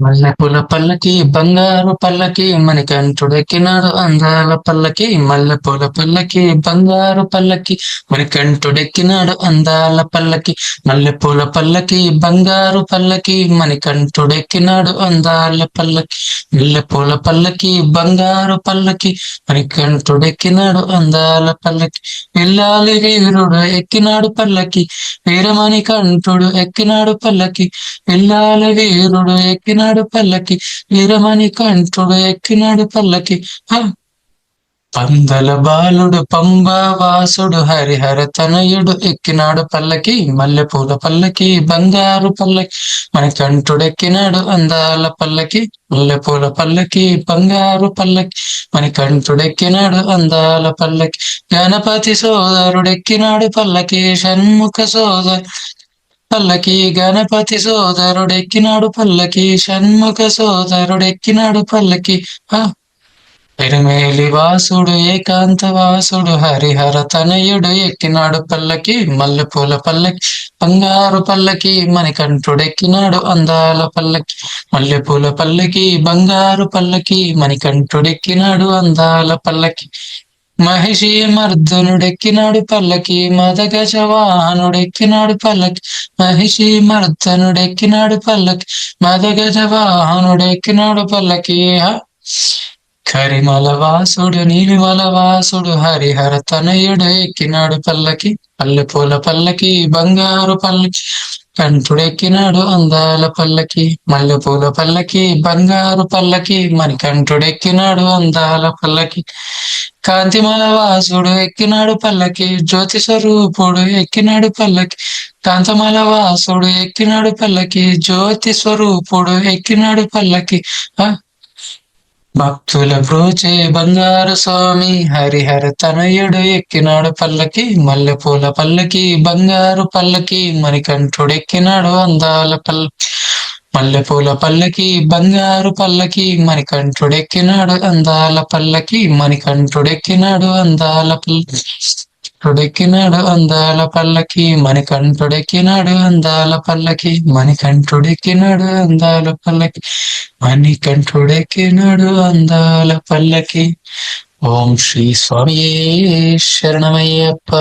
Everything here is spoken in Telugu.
మల్లెపూల పల్లకి బంగారు పల్లకి మనకంటుడెక్కినాడు అందాల పల్లకి మల్లెపూల పల్లకి బంగారు పల్లకి మనకంటుడెక్కినాడు అందాల పల్లకి మల్లెపూల పల్లకి బంగారు పల్లకి మనకంటుడెక్కినాడు అందాల పల్లకి. మల్లెపూల పల్లకి బంగారు పల్లకి మణికంఠుడెక్కినాడు అందాల పల్లకి. వెళ్ళాలి వీరుడు ఎక్కినాడు పల్లకి వీరమణి కంఠుడు ఎక్కినాడు పల్లకి. వెళ్ళాలి వీరుడు ఎక్కినాడు ఎక్కినాడు పల్లకి వీరమణి కంఠుడు ఎక్కినాడు పల్లకి. పందల బాలుడు పంబావాసుడు హరిహర తనయుడు ఎక్కినాడు పల్లకి మల్లెపూల పల్లకి బంగారు పల్లకి మన కంఠుడెక్కినాడు అందాల పల్లకి మల్లెపూల పల్లకి బంగారు పల్లకి మన కంఠుడెక్కినాడు అందాల పల్లకి గణపతి సోదరుడెక్కినాడు పల్లకి షణ్ముఖ సోదరు పల్లకి గణపతి సోదరుడెక్కినాడు పల్లకి షణ్ముఖ సోదరుడెక్కినాడు పల్లకి పెరుమేలి వాసుడు ఏకాంత వాసుడు హరిహర తనయుడు ఎక్కినాడు పల్లకి మల్లెపూల పల్లకి బంగారు పల్లకి మణికంఠుడెక్కినాడు అందాల పల్లకి మల్లెపూల పల్లకి బంగారు పల్లకి మణికంఠుడెక్కినాడు అందాల పల్లకి మహిషి మర్దనుడెక్కినాడు పల్లకి మదగజ వాహనుడెక్కినాడు పల్లకి మహిషి మర్దనుడెక్కినాడు పల్లకి మదగజ వాహనుడెక్కినాడు పల్లకి కరిమల వాసుడు వాసుడు హరిహర తనయుడు ఎక్కినాడు పల్లకి పల్లెపూల పల్లకి బంగారు పల్లకి కంఠుడెక్కినాడు అందాల పల్లకి మల్లెపూల పల్లకి బంగారు పల్లకి మణికంఠుడెక్కినాడు అందాల పల్లకి కాంతిమలవాసుడు ఎక్కినాడు పల్లకి జ్యోతి స్వరూపుడు ఎక్కినాడు పల్లకి కాంతమల వాసుడు ఎక్కినాడు పల్లకి జ్యోతి స్వరూపుడు ఎక్కినాడు పల్లకి భక్తుల బ్రోచే బంగారు స్వామి హరిహర తనయుడు ఎక్కినాడు పల్లకి మల్లెపూల పల్లకి బంగారు పల్లకి మణికంఠుడెక్కినాడు అందాల పల్ల మల్లెపూల పల్లకి బంగారు పల్లకి మణికంఠుడెక్కినాడు అందాల పల్లకి మణికంఠుడెక్కినాడు అందాల పల్లకి కంఠుడెక్కినాడు అందాల పల్లకి మణికంఠుడెక్కినాడు అందాల పల్లకి మణికంఠుడెక్కినాడు అందాల పల్లకి. మణికంఠుడెక్కినాడు అందాల పల్లకి. ఓం శ్రీ స్వామియే శరణమయ్యప్ప.